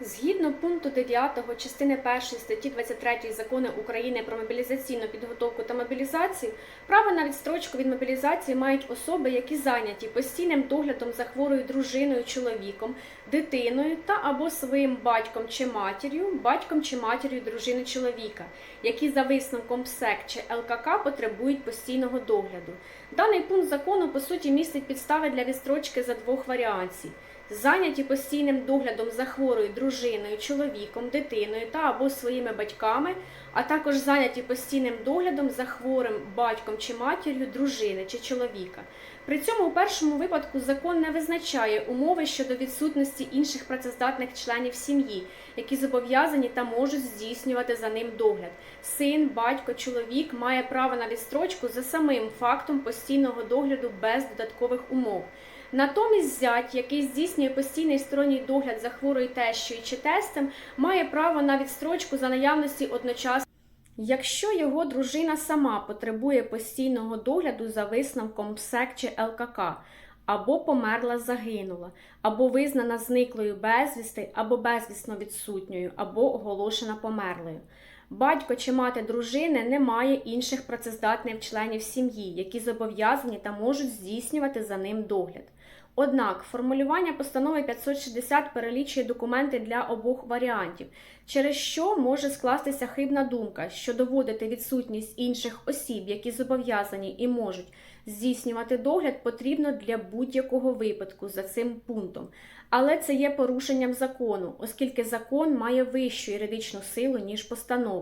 Згідно пункту 9 частини 1 статті 23 закону України про мобілізаційну підготовку та мобілізацію, право на відстрочку від мобілізації мають особи, які зайняті постійним доглядом за хворою дружиною, чоловіком, дитиною та або своїм батьком чи матір'ю, батьком чи матір'ю дружини чоловіка, які за висновком ПСЕК чи ЛКК потребують постійного догляду. Даний пункт закону по суті містить підстави для відстрочки за двох варіацій. Зайняті постійним доглядом за хворою дружиною, чоловіком, дитиною та або своїми батьками, а також зайняті постійним доглядом за хворим батьком чи матір'ю дружини чи чоловіка. При цьому у першому випадку закон не визначає умови щодо відсутності інших працездатних членів сім'ї, які зобов'язані та можуть здійснювати за ним догляд. Син, батько, чоловік має право на відстрочку за самим фактом постійного догляду без додаткових умов. Натомість зять, який здійснює постійний сторонній догляд за хворою тещою чи тестем, має право на відстрочку за наявності одночасно. Якщо його дружина сама потребує постійного догляду за висновком ПСЕК чи ЛКК, або померла, загинула, або визнана зниклою безвісти, або безвісно відсутньою, або оголошена померлою. Батько чи мати дружини не має інших працездатних членів сім'ї, які зобов'язані та можуть здійснювати за ним догляд. Однак формулювання постанови 560 перелічує документи для обох варіантів, через що може скластися хибна думка, що доводити відсутність інших осіб, які зобов'язані і можуть здійснювати догляд, потрібно для будь-якого випадку за цим пунктом. Але це є порушенням закону, оскільки закон має вищу юридичну силу, ніж постанова.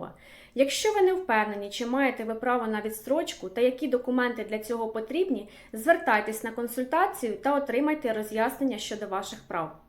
Якщо ви не впевнені, чи маєте ви право на відстрочку та які документи для цього потрібні, звертайтесь на консультацію та отримайте роз'яснення щодо ваших прав.